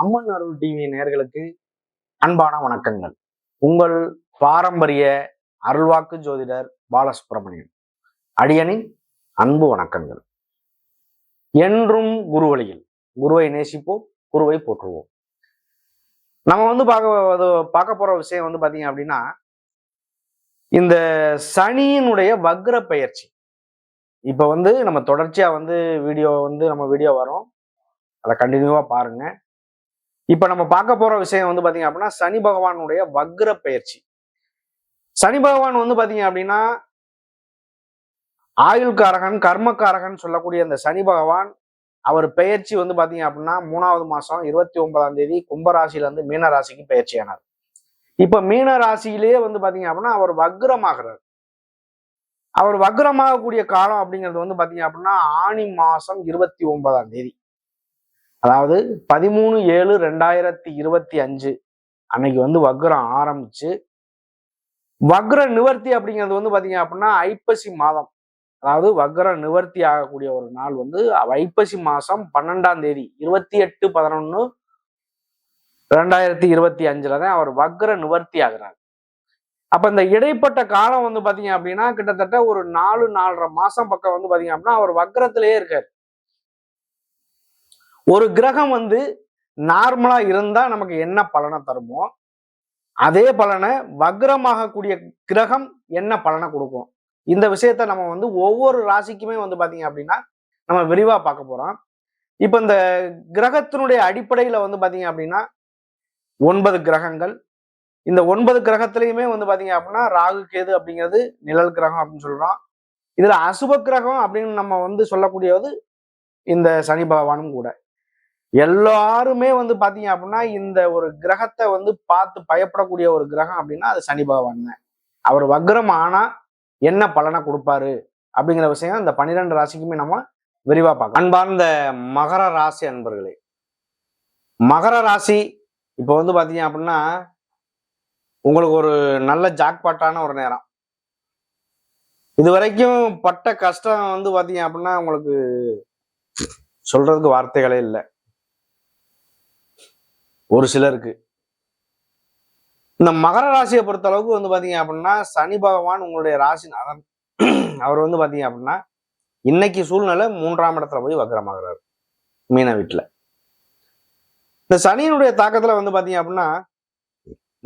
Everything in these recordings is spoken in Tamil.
அம்மன் அருள் டிவி நேர்களுக்கு அன்பான வணக்கங்கள். உங்கள் பாரம்பரிய அருள்வாக்கு ஜோதிடர் பாலசுப்ரமணியன். அடியனின் அன்பு வணக்கங்கள். என்றும் குரு வழியில் குருவை நேசிப்போம் குருவை போற்றுவோம். நம்ம வந்து பார்க்க அது பார்க்க போற விஷயம் வந்து பாத்தீங்க அப்படின்னா இந்த சனியினுடைய வக்ர பயிற்சி. இப்ப வந்து நம்ம தொடர்ச்சியா வந்து வீடியோ வந்து நம்ம வீடியோ வரும் அதை கண்டினியூவா பாருங்க. இப்ப நம்ம பார்க்க போற விஷயம் வந்து பாத்தீங்க அப்படின்னா சனி பகவானுடைய வக்ர பயிற்சி. சனி பகவான் வந்து பாத்தீங்க அப்படின்னா ஆயுள்காரகன் கர்மக்காரகன் சொல்லக்கூடிய அந்த சனி பகவான் அவர் பெயர்ச்சி வந்து பாத்தீங்க அப்படின்னா மூணாவது மாசம் இருபத்தி ஒன்பதாம் தேதி கும்பராசில இருந்து மீன ராசிக்கு பெயர்ச்சியானார் இப்ப மீன ராசியிலேயே வந்து பாத்தீங்க அப்படின்னா அவர் வக்ரமாகிறார். அவர் வக்ரமாகக்கூடிய காலம் அப்படிங்கிறது வந்து பாத்தீங்க அப்படின்னா ஆணி மாசம் இருபத்தி ஒன்பதாம் தேதி. அதாவது பதிமூணு ஏழு ரெண்டாயிரத்தி இருபத்தி அஞ்சு அன்னைக்கு வந்து வக்ரம் ஆரம்பிச்சு வக்ர நிவர்த்தி அப்படிங்கிறது வந்து பாத்தீங்க அப்படின்னா ஐப்பசி மாதம். அதாவது வக்ர நிவர்த்தி ஆகக்கூடிய ஒரு நாள் வந்து ஐப்பசி மாதம் பன்னெண்டாம் தேதி இருபத்தி எட்டு பதினொன்னு ரெண்டாயிரத்தி இருபத்தி அஞ்சுல தான் அவர் வக்ர நிவர்த்தி ஆகிறார். அப்ப இந்த இடைப்பட்ட காலம் வந்து பாத்தீங்க அப்படின்னா கிட்டத்தட்ட ஒரு நாலு நாலரை மாசம் பக்கம் வந்து பாத்தீங்க அப்படின்னா அவர் வக்ரத்திலேயே இருக்காரு. ஒரு கிரகம் வந்து நார்மலா இருந்தால் நமக்கு என்ன பலனை தருமோ அதே பலனை வக்ரமாகக்கூடிய கிரகம் என்ன பலனை கொடுக்கும்? இந்த விஷயத்த நம்ம வந்து ஒவ்வொரு ராசிக்குமே வந்து பாத்தீங்க அப்படின்னா நம்ம விரிவா பார்க்க போறோம். இப்ப இந்த கிரகத்தினுடைய அடிப்படையில வந்து பாத்தீங்க அப்படின்னா ஒன்பது கிரகங்கள். இந்த ஒன்பது கிரகத்திலையுமே வந்து பாத்தீங்க அப்படின்னா ராகு கேது அப்படிங்கிறது நிழல் கிரகம் அப்படின்னு சொல்கிறோம் இதுல அசுப கிரகம் அப்படின்னு நம்ம வந்து சொல்லக்கூடியது இந்த சனி பகவானும் கூட. எல்லாருமே வந்து பாத்தீங்க அப்படின்னா இந்த ஒரு கிரகத்தை வந்து பார்த்து பயப்படக்கூடிய ஒரு கிரகம் அப்படின்னா அது சனி பகவான் தான். அவர் வக்ரம் ஆனா என்ன பலனை கொடுப்பாரு அப்படிங்கிற விஷயம் இந்த பன்னிரெண்டு ராசிக்குமே நம்ம விரிவா பார்க்கலாம் அன்பார்ந்த மகர ராசி அன்பர்களே மகர ராசி இப்போ வந்து பாத்தீங்க அப்படின்னா உங்களுக்கு ஒரு நல்ல ஜாக்பாட்டான ஒரு நேரம். இது வரைக்கும் பட்ட கஷ்டம் வந்து பாத்தீங்க அப்படின்னா உங்களுக்கு சொல்றதுக்கு வார்த்தைகளே இல்லை. ஒரு சிலருக்கு. இந்த மகர ராசியை பொறுத்த அளவுக்கு வந்து பார்த்தீங்க அப்படின்னா சனி பகவான் உங்களுடைய ராசிநாதன் அவர் வந்து பார்த்தீங்க அப்படின்னா இன்னைக்கு சூழ்நிலை மூன்றாம் இடத்துல போய் வக்கரமாகிறார். மீன வீட்டில் இந்த சனியினுடைய தாக்கத்தில் வந்து பார்த்தீங்க அப்படின்னா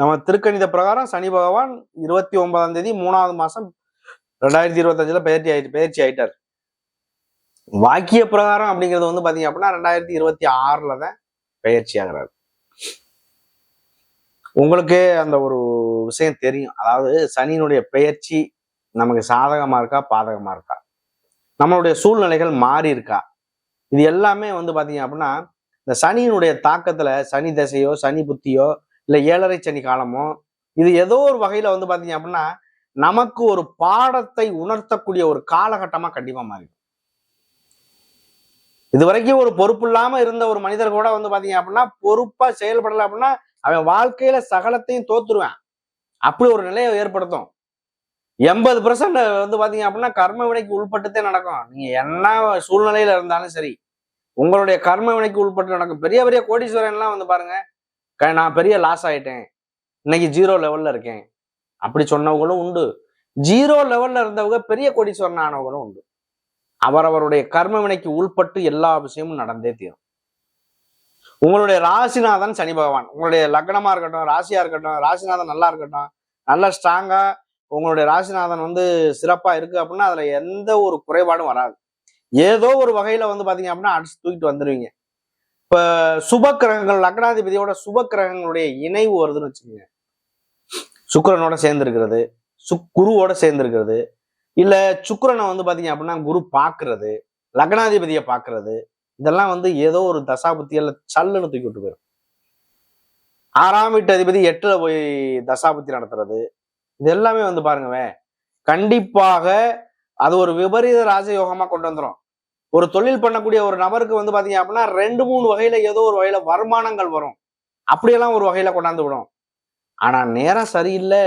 நம்ம திருக்கணித பிரகாரம் சனி பகவான் இருபத்தி ஒன்பதாம் தேதி மூணாவது மாதம் ரெண்டாயிரத்தி இருபத்தஞ்சுல பயிற்சி ஆயிட்டு பயிற்சி ஆயிட்டார். வாக்கிய பிரகாரம் அப்படிங்கிறது வந்து பார்த்தீங்க அப்படின்னா ரெண்டாயிரத்தி இருபத்தி ஆறில் தான் பயிற்சி ஆகிறார். உங்களுக்கே அந்த ஒரு விஷயம் தெரியும். அதாவது சனியினுடைய பெயர்ச்சி நமக்கு சாதகமாக இருக்கா பாதகமாக இருக்கா? நம்மளுடைய சூழ்நிலைகள் மாறி இருக்கா? இது எல்லாமே வந்து பார்த்தீங்க அப்படின்னா இந்த சனியினுடைய தாக்கத்தில் சனி தசையோ சனி புத்தியோ இல்லை ஏழரை சனி காலமோ இது ஏதோ ஒரு வகையில் வந்து பார்த்தீங்க அப்படின்னா நமக்கு ஒரு பாடத்தை உணர்த்தக்கூடிய ஒரு காலகட்டமாக கண்டிப்பாக மாறிடும். இது வரைக்கும் ஒரு பொறுப்பு இல்லாமல் இருந்த ஒரு மனிதர் கூட வந்து பார்த்தீங்க அப்படின்னா பொறுப்பாக செயல்படல அப்படின்னா அவன் வாழ்க்கையில சகலத்தையும் தோத்துருவான். அப்படி ஒரு நிலையை ஏற்படுத்தும். எண்பது பர்சன்ட் வந்து பாத்தீங்க அப்படின்னா கர்ம வினைக்கு உள்பட்டுத்தே நடக்கும். நீங்க என்ன சூழ்நிலையில இருந்தாலும் சரி உங்களுடைய கர்ம வினைக்கு உள்பட்டு நடக்கும். பெரிய பெரிய கோடீஸ்வரன்லாம் வந்து பாருங்க க- நான் பெரிய லாஸ் ஆயிட்டேன். இன்னைக்கு ஜீரோ லெவல்ல இருக்கேன். அப்படி சொன்னவங்களும் உண்டு. ஜீரோ லெவல்ல இருந்தவங்க பெரிய கோடீஸ்வரன் ஆனவங்களும் உண்டு. அவரவருடைய கர்ம வினைக்கு உள்பட்டு எல்லா விஷயமும் நடந்தே தீரும். உங்களுடைய ராசிநாதன் சனி பகவான். உங்களுடைய லக்னமா இருக்கட்டும் ராசியா இருக்கட்டும் ராசிநாதன் நல்லா இருக்கட்டும் நல்ல ஸ்ட்ராங்கா உங்களுடைய ராசிநாதன் வந்து சிறப்பா இருக்கு அப்படின்னா அதுல எந்த ஒரு குறைபாடும் வராது. ஏதோ ஒரு வகையில வந்து பாத்தீங்க அப்படின்னா அடிச்சு தூக்கிட்டு வந்துருவீங்க. இப்ப சுப கிரகங்கள் லக்னாதிபதியோட சுப கிரகங்களுடைய இணைவு வருதுன்னு வச்சுக்கோங்க. சுக்கரனோட சேர்ந்து இருக்கிறது சுக் குருவோட சேர்ந்து இருக்கிறது இல்ல சுக்கரனை வந்து பாத்தீங்க அப்படின்னா குரு பாக்குறது லக்னாதிபதியை பாக்குறது இதெல்லாம் வந்து ஏதோ ஒரு தசாபுத்தியில் சல்லுன்னு தூக்கி விட்டு போயிடும் ஆறாம் வீட்டு அதிபதி எட்டுல போய் தசாபுத்தி நடத்துறது. இது எல்லாமே வந்து பாருங்கவே கண்டிப்பாக அது ஒரு விபரீத ராஜயோகமா கொண்டு வந்துரும். ஒரு தொழில் பண்ணக்கூடிய ஒரு நபருக்கு வந்து பாத்தீங்க அப்படின்னா ரெண்டு மூணு வகையில ஏதோ ஒரு வகையில வருமானங்கள் வரும். அப்படியெல்லாம் ஒரு வகையில கொண்டாந்து விடும். ஆனா நேரம் சரியில்லை.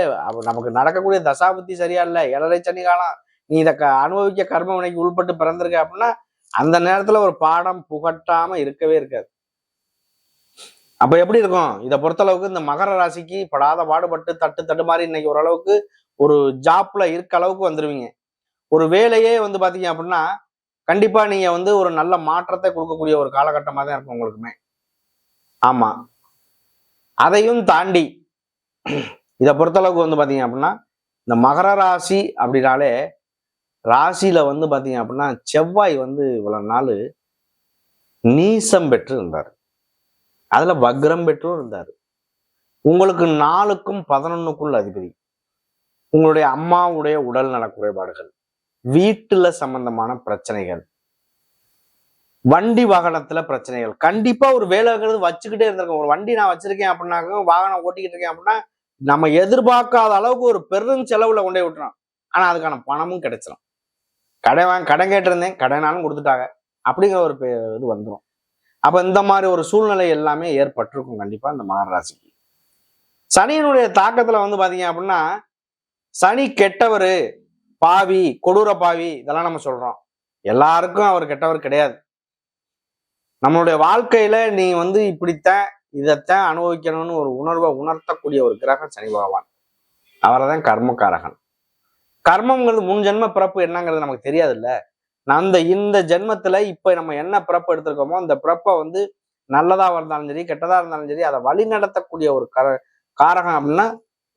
நமக்கு நடக்கக்கூடிய தசாபுத்தி சரியா இல்லை. ஏழரை சனி காலம். நீ இதை அனுபவிக்க கர்ம வினைக்கு உள்பட்டு பிறந்திருக்க அப்படின்னா அந்த நேரத்துல ஒரு பாடம் புகட்டாம இருக்கவே இருக்காது. அப்ப எப்படி இருக்கும்? இதை பொறுத்தளவுக்கு இந்த மகர ராசிக்கு படாத பாடுபட்டு தட்டு தட்டு மாதிரி இன்னைக்கு ஓரளவுக்கு ஒரு ஜாப்ல இருக்க அளவுக்கு வந்துருவீங்க. ஒரு வேலையே வந்து பாத்தீங்க அப்படின்னா கண்டிப்பா நீங்க வந்து ஒரு நல்ல மாற்றத்தை கொடுக்கக்கூடிய ஒரு காலகட்டமாக தான் இருக்கும் உங்களுக்குமே. ஆமா. அதையும் தாண்டி இதை பொறுத்தளவுக்கு வந்து பாத்தீங்க அப்படின்னா இந்த மகர ராசி அப்படின்னாலே ராசியில் வந்து பார்த்தீங்க அப்படின்னா செவ்வாய் வந்து இவ்வளோ நாள் நீசம் பெற்று இருந்தார். அதில் வக்ரம் பெற்றும் இருந்தார். உங்களுக்கு நாலுக்கும் பதினொன்றுக்குள்ள அதிபதி. உங்களுடைய அம்மாவுடைய உடல் நல குறைபாடுகள். வீட்டில் சம்பந்தமான பிரச்சனைகள். வண்டி வாகனத்துல பிரச்சனைகள். கண்டிப்பா ஒரு வேலைங்கிறது வச்சுக்கிட்டே இருந்திருக்கோம் ஒரு வண்டி நான் வச்சிருக்கேன் அப்படின்னாக்க வாகனம் ஓட்டிக்கிட்டு இருக்கேன் அப்படின்னா நம்ம எதிர்பார்க்காத அளவுக்கு ஒரு பெரும் செலவுல கொண்டே விட்டுறோம். ஆனா அதுக்கான பணமும் கிடைச்சிடும் கடன் வாங்க கடன் கேட்டிருந்தேன். கடனாலும் கொடுத்துட்டாங்க. அப்படிங்கிற ஒரு இது வந்துடும் அப்போ இந்த மாதிரி ஒரு சூழ்நிலை எல்லாமே ஏற்பட்டிருக்கும். கண்டிப்பாக இந்த மகர ராசிக்கு சனியினுடைய தாக்கத்தில் வந்து பார்த்தீங்க அப்படின்னா சனி கெட்டவர் பாவி கொடூர பாவி இதெல்லாம் நம்ம சொல்கிறோம் எல்லாருக்கும் அவர் கெட்டவர் கிடையாது. நம்மளுடைய வாழ்க்கையில நீ வந்து இப்படித்தான் இதைத்தான் அனுபவிக்கணும்னு ஒரு உணர்வை உணர்த்தக்கூடிய ஒரு கிரகம் சனி பகவான். அவரை தான் கர்மக்காரகன். கர்மங்கிறது முன் ஜென்ம பிறப்பு என்னங்கிறது நமக்கு தெரியாது இல்ல அந்த இந்த ஜென்மத்துல இப்ப நம்ம என்ன பிறப்பு எடுத்திருக்கோமோ அந்த பிறப்பை வந்து நல்லதா இருந்தாலும் சரி கெட்டதா இருந்தாலும் சரி அதை வழி நடத்தக்கூடிய ஒரு கர காரகம் அப்படின்னா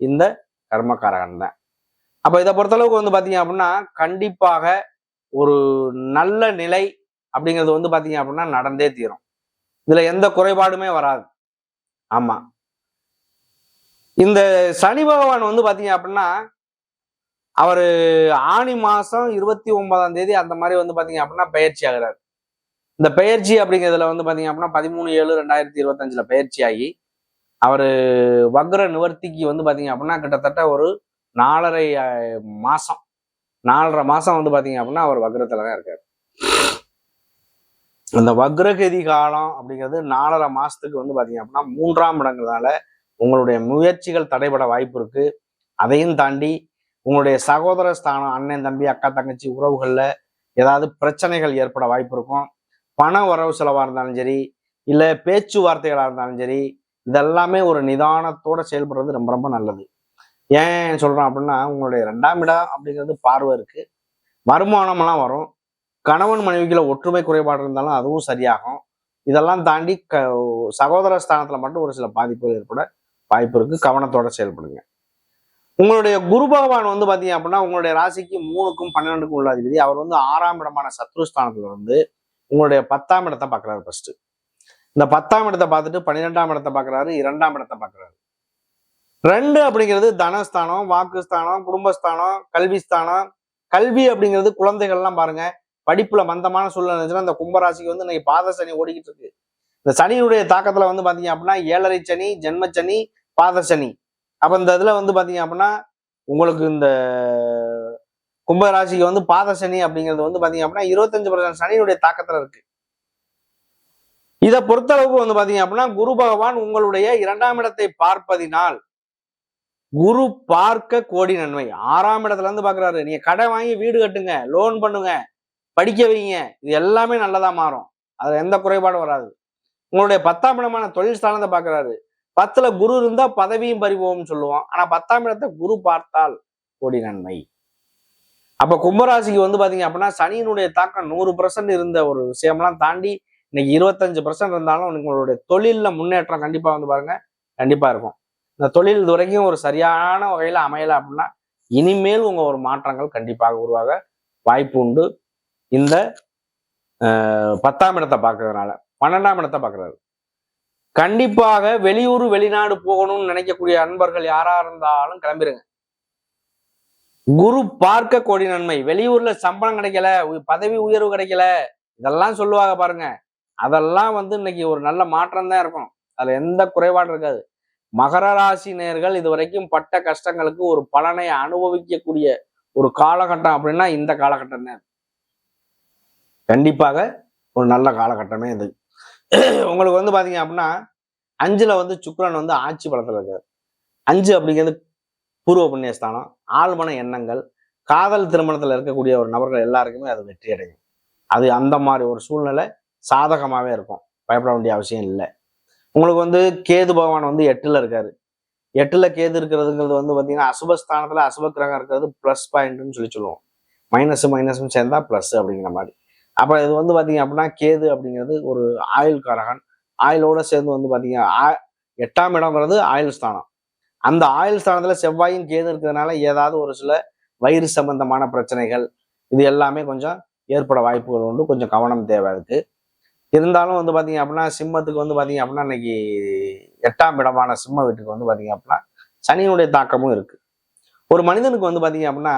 இந்த கர்மக்காரகன் தான். அப்ப இதை பொறுத்தளவுக்கு வந்து பாத்தீங்க அப்படின்னா கண்டிப்பாக ஒரு நல்ல நிலை அப்படிங்கிறது வந்து பாத்தீங்க அப்படின்னா நடந்தே தீரும். இதுல எந்த குறைபாடுமே வராது. ஆமா. இந்த சனி பகவான் வந்து பாத்தீங்க அப்படின்னா அவரு ஆணி மாசம் இருபத்தி ஒன்பதாம் தேதி அந்த மாதிரி வந்து பாத்தீங்க அப்படின்னா பயிற்சி ஆகுறாரு. இந்த பயிற்சி அப்படிங்கிறதுல வந்து பார்த்தீங்க அப்படின்னா பதிமூணு ஏழு ரெண்டாயிரத்தி இருபத்தஞ்சுல பயிற்சி ஆகி அவரு வக்ர நிவர்த்திக்கு வந்து பாத்தீங்க அப்படின்னா கிட்டத்தட்ட ஒரு நாலரை மாதம் மாசம் நாலரை மாசம் வந்து பாத்தீங்க அப்படின்னா அவர் வக்ரத்தில் தான் இருக்காரு. அந்த வக்ரகதி காலம் அப்படிங்கிறது நாலரை மாசத்துக்கு வந்து பாத்தீங்க அப்படின்னா மூன்றாம் இடங்கிறதுனால உங்களுடைய முயற்சிகள் தடைபட வாய்ப்பு இருக்கு. அதையும் தாண்டி உங்களுடைய சகோதர ஸ்தானம் அண்ணன் தம்பி அக்கா தங்கச்சி உறவுகளில் ஏதாவது பிரச்சனைகள் ஏற்பட வாய்ப்பு இருக்கும். பண வரவு செலவாக இருந்தாலும் சரி இல்லை பேச்சுவார்த்தைகளாக இருந்தாலும் சரி இதெல்லாமே ஒரு நிதானத்தோட செயல்படுறது ரொம்ப ரொம்ப நல்லது. ஏன் சொல்கிறோம் அப்படின்னா உங்களுடைய ரெண்டாம் இடம் அப்படிங்கிறது பார்வை இருக்குது வருமானமெல்லாம் வரும். கணவன் மனைவிக்குள்ள ஒற்றுமை குறைபாடு இருந்தாலும் அதுவும் சரியாகும். இதெல்லாம் தாண்டி க சகோதர ஸ்தானத்தில் மட்டும் ஒரு சில பாதிப்புகள் ஏற்பட வாய்ப்பு இருக்குது கவனத்தோட செயல்படுங்க. உங்களுடைய குரு பகவான் வந்து பார்த்தீங்க அப்படின்னா உங்களுடைய ராசிக்கு மூணுக்கும் பன்னெண்டுக்கும் உள்ள அதிபதி. அவர் வந்து ஆறாம் இடமான சத்ருஸ்தானத்தில் வந்து உங்களுடைய பத்தாம் இடத்தை பார்க்குறாரு ஃபர்ஸ்ட் இந்த பத்தாம் இடத்தை பார்த்துட்டு பன்னிரெண்டாம் இடத்தை பார்க்கறாரு இரண்டாம் இடத்தை பார்க்குறாரு. ரெண்டு அப்படிங்கிறது தனஸ்தானம் வாக்குஸ்தானம் குடும்பஸ்தானம் கல்விஸ்தானம். கல்வி அப்படிங்கிறது குழந்தைகள்லாம் பாருங்க படிப்புல மந்தமான சூழ்நிலை இருந்துச்சுன்னா இந்த கும்பராசிக்கு வந்து இன்னைக்கு பாத சனி ஓடிக்கிட்டு இருக்கு. இந்த சனியுடைய தாக்கத்துல வந்து பாத்தீங்க அப்படின்னா ஏழரை சனி ஜென்ம சனி பாத சனி. அப்ப இந்த இதுல வந்து பாத்தீங்க அப்படின்னா உங்களுக்கு இந்த கும்பராசிக்கு வந்து பாத சனி அப்படிங்கிறது வந்து பாத்தீங்க அப்படின்னா இருபத்தஞ்சு பர்சன்ட் சனியினுடைய தாக்கத்துல இருக்கு. இதை பொறுத்தளவுக்கு வந்து பாத்தீங்க அப்படின்னா குரு பகவான் உங்களுடைய இரண்டாம் இடத்தை பார்ப்பதினால் குரு பார்க்க கோடி நன்மை. ஆறாம் இடத்துல இருந்து பாக்குறாரு. நீங்க கடை வாங்கி வீடு கட்டுங்க லோன் பண்ணுங்க படிக்க வைங்க இது எல்லாமே நல்லதா மாறும். அதுல எந்த குறைபாடும் வராது. உங்களுடைய பத்தாம் இடமான தொழில் ஸ்தானத்தை பாக்குறாரு. பத்துல குரு இருந்தா பதவியும் பறிவோம்னு சொல்லுவோம் ஆனா பத்தாம் இடத்தை குரு பார்த்தால் கோடி நன்மை. அப்ப கும்பராசிக்கு வந்து பாத்தீங்க அப்படின்னா சனியினுடைய தாக்கம் நூறு பர்சன்ட் இருந்த ஒரு விஷயம்லாம் தாண்டி இன்னைக்கு இருபத்தஞ்சு பர்சன்ட் இருந்தாலும் உங்களுடைய தொழில்ல முன்னேற்றம் கண்டிப்பா வந்து பாருங்க கண்டிப்பா இருக்கும். இந்த தொழில் துறைக்கும் ஒரு சரியான வகையில அமையல அப்படின்னா இனிமேல் உங்க ஒரு மாற்றங்கள் கண்டிப்பாக உருவாக வாய்ப்பு உண்டு. இந்த பத்தாம் இடத்தை பார்க்கறதுனால பன்னெண்டாம் இடத்தை பார்க்கறது கண்டிப்பாக வெளியூர் வெளிநாடு போகணும்னு நினைக்கக்கூடிய அன்பர்கள் யாரா இருந்தாலும் கிளம்பிருங்க. குரு பார்க்க கோடி நன்மை. வெளியூர்ல சம்பளம் கிடைக்கல பதவி உயர்வு கிடைக்கல. இதெல்லாம் சொல்லுவாங்க பாருங்க. அதெல்லாம் வந்து இன்னைக்கு ஒரு நல்ல மாற்றம் தான் இருக்கும். அதுல எந்த குறைபாடும் இருக்காது. மகர ராசி நேர்கள் இது வரைக்கும் பட்ட கஷ்டங்களுக்கு ஒரு பலனை அனுபவிக்கக்கூடிய ஒரு காலகட்டம் அப்படின்னா இந்த காலகட்டம் தான் கண்டிப்பாக ஒரு நல்ல காலகட்டமே இது. உங்களுக்கு வந்து பாத்தீங்க அப்படின்னா அஞ்சுல வந்து சுக்ரன் வந்து ஆட்சி பலத்துல இருக்காரு. அஞ்சு அப்படிங்கிறது பூர்வ புண்ணியஸ்தானம். ஆழ்மன எண்ணங்கள் காதல் திருமணத்துல இருக்கக்கூடிய ஒரு நபர்கள் எல்லாருக்குமே அது வெற்றி அடையும். அது அந்த மாதிரி ஒரு சூழ்நிலை சாதகமாவே இருக்கும். பயப்பட வேண்டிய அவசியம் இல்லை. உங்களுக்கு வந்து கேது பகவான் வந்து எட்டுல இருக்காரு. எட்டுல கேது இருக்கிறதுங்கிறது வந்து பாத்தீங்கன்னா அசுபஸ்தானத்துல அசுப கிரகம் இருக்கிறது ப்ளஸ் பாயிண்ட்னு சொல்லி சொல்லுவோம். மைனஸ் மைனஸும் சேர்ந்தா ப்ளஸ் அப்படிங்கிற மாதிரி. அப்போ இது வந்து பார்த்தீங்க அப்படின்னா கேது அப்படிங்கிறது ஒரு ஆயுள் காரகன் ஆயுளோட சேர்ந்து வந்து பார்த்தீங்க ஆ- எட்டாம் இடம்ங்கிறது ஆயுள் ஸ்தானம். அந்த ஆயுள் ஸ்தானத்தில் செவ்வாயும் கேது இருக்கிறதுனால ஏதாவது ஒரு சில வயிறு சம்பந்தமான பிரச்சனைகள் இது எல்லாமே கொஞ்சம் ஏற்பட வாய்ப்புகள் உண்டு. கொஞ்சம் கவனம் தேவை அதுக்கு. இருந்தாலும் வந்து பார்த்தீங்க அப்படின்னா சிம்மத்துக்கு வந்து பார்த்தீங்க அப்படின்னா இன்னைக்கு எட்டாம் இடமான சிம்ம வீட்டுக்கு வந்து பார்த்தீங்க அப்படின்னா சனியினுடைய தாக்கமும் இருக்கு. ஒரு மனிதனுக்கு வந்து பார்த்தீங்க அப்படின்னா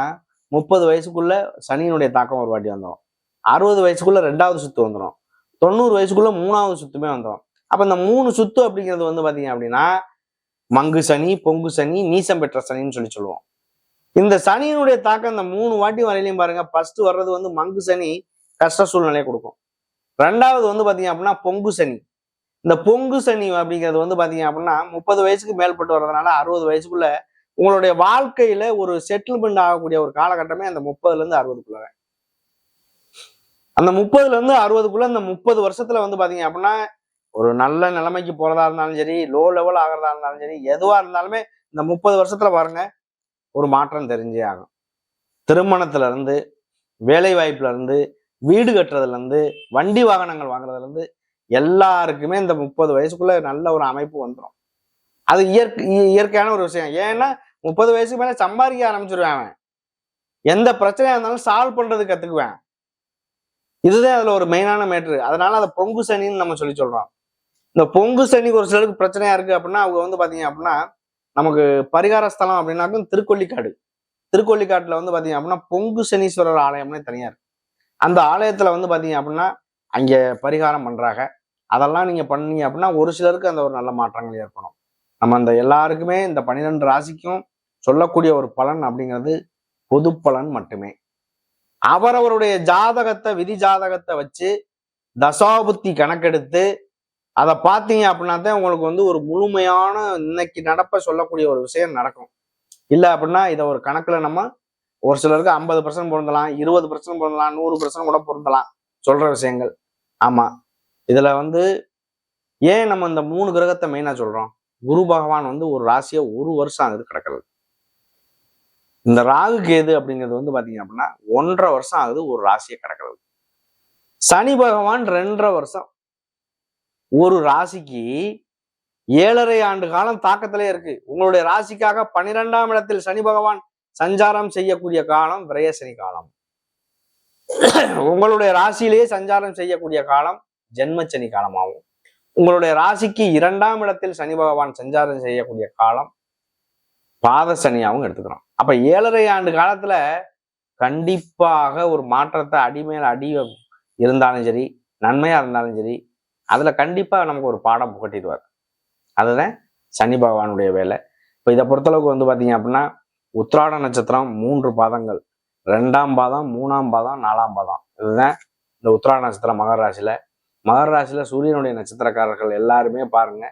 முப்பது வயசுக்குள்ள சனியினுடைய தாக்கம் ஒரு வாட்டி வந்துடும் அறுபது வயசுக்குள்ள ரெண்டாவது சுத்து வந்துடும் தொண்ணூறு வயசுக்குள்ள மூணாவது சுத்துமே வந்துடும் அப்ப இந்த மூணு சுத்து அப்படிங்கிறது வந்து பாத்தீங்க அப்படின்னா மங்கு சனி பொங்கு சனி நீசம் பெற்ற சனின்னு சொல்லி சொல்லுவோம். இந்த சனியினுடைய தாக்கம் இந்த மூணு வாட்டி வரையிலையும் பாருங்க. ஃபர்ஸ்ட் வர்றது வந்து மங்கு சனி கஷ்ட சூழ்நிலையை கொடுக்கும். ரெண்டாவது வந்து பாத்தீங்க அப்படின்னா பொங்கு சனி. இந்த பொங்கு சனி அப்படிங்கிறது வந்து பாத்தீங்க அப்படின்னா முப்பது வயசுக்கு மேல்பட்டு வர்றதுனால அறுபது வயசுக்குள்ள உங்களுடைய வாழ்க்கையில ஒரு செட்டில்மெண்ட் ஆகக்கூடிய ஒரு காலகட்டமே அந்த முப்பதுல இருந்து அறுபதுக்குள்ள அந்த முப்பதுல இருந்து அறுபதுக்குள்ள இந்த முப்பது வருஷத்துல வந்து பாத்தீங்க அப்படின்னா ஒரு நல்ல நிலைமைக்கு போறதா இருந்தாலும் சரி லோ லெவல் ஆகிறதா இருந்தாலும் சரி எதுவா இருந்தாலுமே இந்த முப்பது வருஷத்துல பாருங்க ஒரு மாற்றம் தெரிஞ்சே ஆகும். திருமணத்துல இருந்து வேலை வாய்ப்புல இருந்து வீடு கட்டுறதுல இருந்து வண்டி வாகனங்கள் வாங்குறதுல இருந்து எல்லாருக்குமே இந்த முப்பது வயசுக்குள்ள நல்ல ஒரு அமைப்பு வந்துடும் அது இயற்கை இயற்கையான ஒரு விஷயம். ஏன்னா முப்பது வயசுக்கு மேலே சம்பாதிக்க ஆரம்பிச்சிருவேன் அவன். எந்த பிரச்சனையா இருந்தாலும் சால்வ் பண்றது கத்துக்குவேன். இதுதான் அதுல ஒரு மெயினான மேட்ரு அதனால அதை பொங்கு சனின்னு நம்ம சொல்லி சொல்றோம். இந்த பொங்கு சனி ஒரு சிலருக்கு பிரச்சனையா இருக்கு அப்படின்னா அவங்க வந்து பாத்தீங்க அப்படின்னா நமக்கு பரிகார ஸ்தலம் அப்படின்னாக்கும் திருக்கொல்லிக்காடு திருக்கொல்லிக்காட்டுல வந்து பாத்தீங்க அப்படின்னா பொங்கு சனீஸ்வரர் ஆலயம்னே தனியா இருக்கு. அந்த ஆலயத்துல வந்து பாத்தீங்க அப்படின்னா அங்க பரிகாரம் பண்றாங்க. அதெல்லாம் நீங்க பண்ணீங்க அப்படின்னா ஒரு சிலருக்கு அந்த ஒரு நல்ல மாற்றங்கள் ஏற்படும். நம்ம அந்த எல்லாருக்குமே இந்த பன்னிரெண்டு ராசிக்கும் சொல்லக்கூடிய ஒரு பலன் அப்படிங்கிறது பொது பலன் மட்டுமே. அவரவருடைய ஜாதகத்தை விதி ஜாதகத்தை வச்சு தசாபுத்தி கணக்கெடுத்து அதை பார்த்தீங்க அப்படின்னா தான் உங்களுக்கு வந்து ஒரு முழுமையான இன்னைக்கு நடப்ப சொல்லக்கூடிய ஒரு விஷயம் நடக்கும். இல்லை அப்படின்னா இதை ஒரு கணக்கில் நம்ம ஒரு சிலருக்கு ஐம்பது பர்சன்ட் பொருந்தலாம் இருபது பர்சன்ட் பொருந்தலாம் நூறு பர்சன்ட் கூட பொருந்தலாம் சொல்ற விஷயங்கள். ஆமா. இதுல வந்து ஏன் நம்ம இந்த மூணு கிரகத்தை மெயினாக சொல்றோம்? குரு பகவான் வந்து ஒரு ராசியை ஒரு வருஷம் அது கிடக்கிறது இந்த ராகு கேது அப்படிங்கிறது வந்து பாத்தீங்க அப்படின்னா ஒன்றரை வருஷம் ஆகுது ஒரு ராசியை கிடக்கிறது. சனி பகவான் ரெண்டரை வருஷம். ஒரு ராசிக்கு ஏழரை ஆண்டு காலம் தாக்கத்திலே இருக்கு. உங்களுடைய ராசிக்காக பன்னிரெண்டாம் இடத்தில் சனி பகவான் சஞ்சாரம் செய்யக்கூடிய காலம் விரய சனி காலம். உங்களுடைய ராசியிலேயே சஞ்சாரம் செய்யக்கூடிய காலம் ஜென்மச்சனி காலமாகும். உங்களுடைய ராசிக்கு இரண்டாம் இடத்தில் சனி பகவான் சஞ்சாரம் செய்யக்கூடிய காலம் பாத சனியாகவும் எடுத்துக்கிறோம். அப்ப ஏழரை ஆண்டு காலத்துல கண்டிப்பாக ஒரு மாற்றத்தை அடிமேல அடி இருந்தாலும் சரி நன்மையா இருந்தாலும் சரி அதுல கண்டிப்பா நமக்கு ஒரு பாடம் புகட்டிடுவார். அதுதான் சனி பகவானுடைய வேலை. இப்போ இதை பொறுத்தளவுக்கு வந்து பாத்தீங்க அப்படின்னா உத்ராட நட்சத்திரம் மூன்று பாதங்கள். ரெண்டாம் பாதம் மூணாம் பாதம் நாலாம் பாதம். இதுதான் இந்த உத்ராட நட்சத்திரம் மகர ராசியில. மகர ராசியில சூரியனுடைய நட்சத்திரக்காரர்கள் எல்லாருமே பாருங்க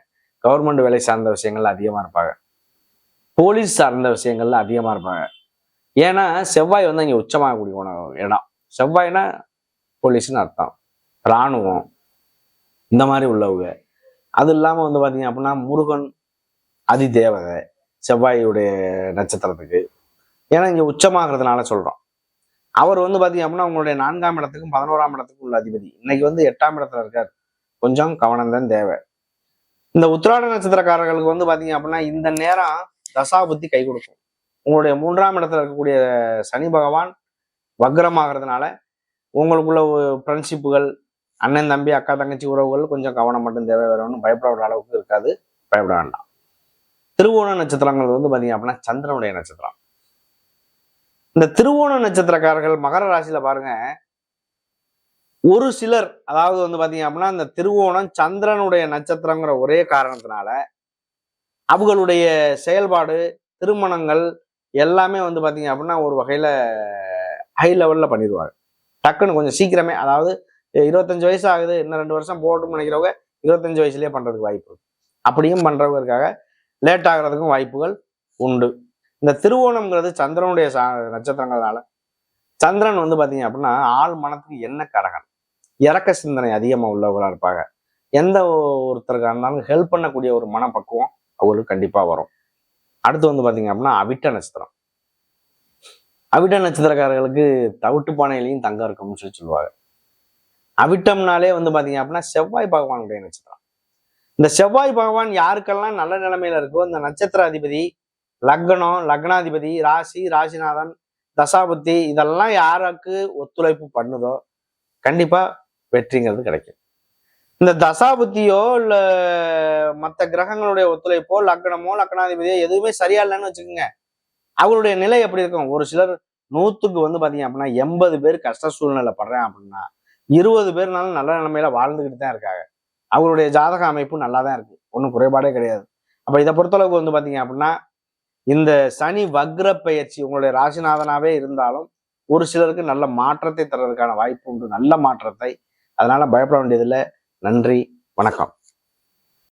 கவர்மெண்ட் வேலை சார்ந்த விஷயங்கள் அதிகமா இருப்பாங்க. போலீஸ் சார்ந்த விஷயங்கள்ல அதிகமா இருப்பாங்க. ஏன்னா செவ்வாய் வந்து அங்கே உச்சமாகக்கூடிய உணவு இடம். செவ்வாய்னா போலீஸ்னு அர்த்தம். இராணுவம். இந்த மாதிரி உள்ளவங்க. அது இல்லாமல் வந்து பார்த்தீங்க அப்படின்னா முருகன் அதி தேவதை செவ்வாயுடைய நட்சத்திரத்துக்கு. ஏன்னா இங்கே உச்சமாகிறதுனால சொல்கிறோம் அவர் வந்து பார்த்தீங்க அப்படின்னா உங்களுடைய நான்காம் இடத்துக்கும் பதினோராம் இடத்துக்கும் உள்ள அதிபதி. இன்னைக்கு வந்து எட்டாம் இடத்துல இருக்கார். கொஞ்சம் கவனம் தான் தேவை. இந்த உத்திராட நட்சத்திரக்காரர்களுக்கு வந்து பார்த்தீங்க அப்படின்னா இந்த நேரம் தசாபுத்தி கை கொடுக்கும். உங்களுடைய மூன்றாம் இடத்துல இருக்கக்கூடிய சனி பகவான் வக்ரமாகிறதுனால உங்களுக்குள்ள ஃப்ரெண்ட்ஷிப்புகள் அண்ணன் தம்பி அக்கா தங்கச்சி உறவுகள் கொஞ்சம் கவனம் மட்டும் தேவை வரும்னு பயப்பட அளவுக்கு இருக்காது பயப்பட வேண்டாம். திருவோண நட்சத்திரங்கள் வந்து பாத்தீங்க அப்படின்னா சந்திரனுடைய நட்சத்திரம். இந்த திருவோண நட்சத்திரக்காரர்கள் மகர ராசியில பாருங்க ஒரு சிலர் அதாவது வந்து பாத்தீங்க அப்படின்னா இந்த திருவோணம் சந்திரனுடைய நட்சத்திரங்கிற ஒரே காரணத்தினால அவங்களுடைய செயல்பாடு திருமணங்கள் எல்லாமே வந்து பார்த்தீங்க அப்படின்னா ஒரு வகையில் ஹை லெவலில் பண்ணிடுவாங்க டக்குன்னு கொஞ்சம் சீக்கிரமே அதாவது இருபத்தஞ்சு வயசு ஆகுது இன்னும் ரெண்டு வருஷம் போகட்டும்னு நினைக்கிறவங்க இருபத்தஞ்சு வயசுலேயே பண்ணுறதுக்கு வாய்ப்பு அப்படியும் பண்ணுறவங்க இருக்காங்க லேட் ஆகிறதுக்கும் வாய்ப்புகள் உண்டு. இந்த திருவோணம்ங்கிறது சந்திரனுடைய சா- நட்சத்திரங்கள்னால சந்திரன் வந்து பார்த்தீங்க அப்படின்னா ஆள் மனத்துக்கு என்ன கரகன் இறக்க சிந்தனை அதிகமாக உள்ளவர்களாக இருப்பாங்க. எந்த ஒருத்தருக்காக இருந்தாலும் ஹெல்ப் பண்ணக்கூடிய ஒரு மனப்பக்குவம் அவங்களுக்கு கண்டிப்பாக வரும். அடுத்து வந்து பார்த்தீங்க அப்படின்னா அவிட்ட நட்சத்திரம். அவிட்ட நட்சத்திரக்காரர்களுக்கு தவிட்டு பானையிலையும் தங்கம் இருக்கும்னு சொல்லி சொல்லுவாங்க. அவிட்டம்னாலே வந்து பார்த்தீங்க அப்படின்னா செவ்வாய் பகவானுடைய நட்சத்திரம். இந்த செவ்வாய் பகவான் யாருக்கெல்லாம் நல்ல நிலைமையில இருக்கோ இந்த நட்சத்திர அதிபதி லக்னம் லக்னாதிபதி ராசி ராசிநாதன் தசாபுத்தி இதெல்லாம் யாருக்கு ஒத்துழைப்பு பண்ணுதோ கண்டிப்பாக வெற்றிங்கிறது கிடைக்கும். இந்த தசாபுத்தியோ இல்ல மற்ற கிரகங்களுடைய ஒத்துழைப்போ லக்னமோ லக்னாதிபதியோ எதுவுமே சரியா இல்லைன்னு வச்சுக்கோங்க. அவங்களுடைய நிலை எப்படி இருக்கும்? ஒரு சிலர் நூத்துக்கு வந்து பாத்தீங்க அப்படின்னா எண்பது பேர் கஷ்ட சூழ்நிலை படுறேன் அப்படின்னா இருபது பேர்னாலும் நல்ல நிலைமையில வாழ்ந்துகிட்டு தான் இருக்காங்க. அவங்களுடைய ஜாதக அமைப்பு நல்லா தான் இருக்கு. ஒன்றும் குறைபாடே கிடையாது. அப்ப இதை பொறுத்தளவுக்கு வந்து பாத்தீங்க அப்படின்னா இந்த சனி வக்ர பயிற்சி உங்களுடைய ராசிநாதனாவே இருந்தாலும் ஒரு சிலருக்கு நல்ல மாற்றத்தை தர்றதுக்கான வாய்ப்பு உண்டு. நல்ல மாற்றத்தை. அதனால பயப்பட வேண்டியதில்லை. நன்றி வணக்கம்.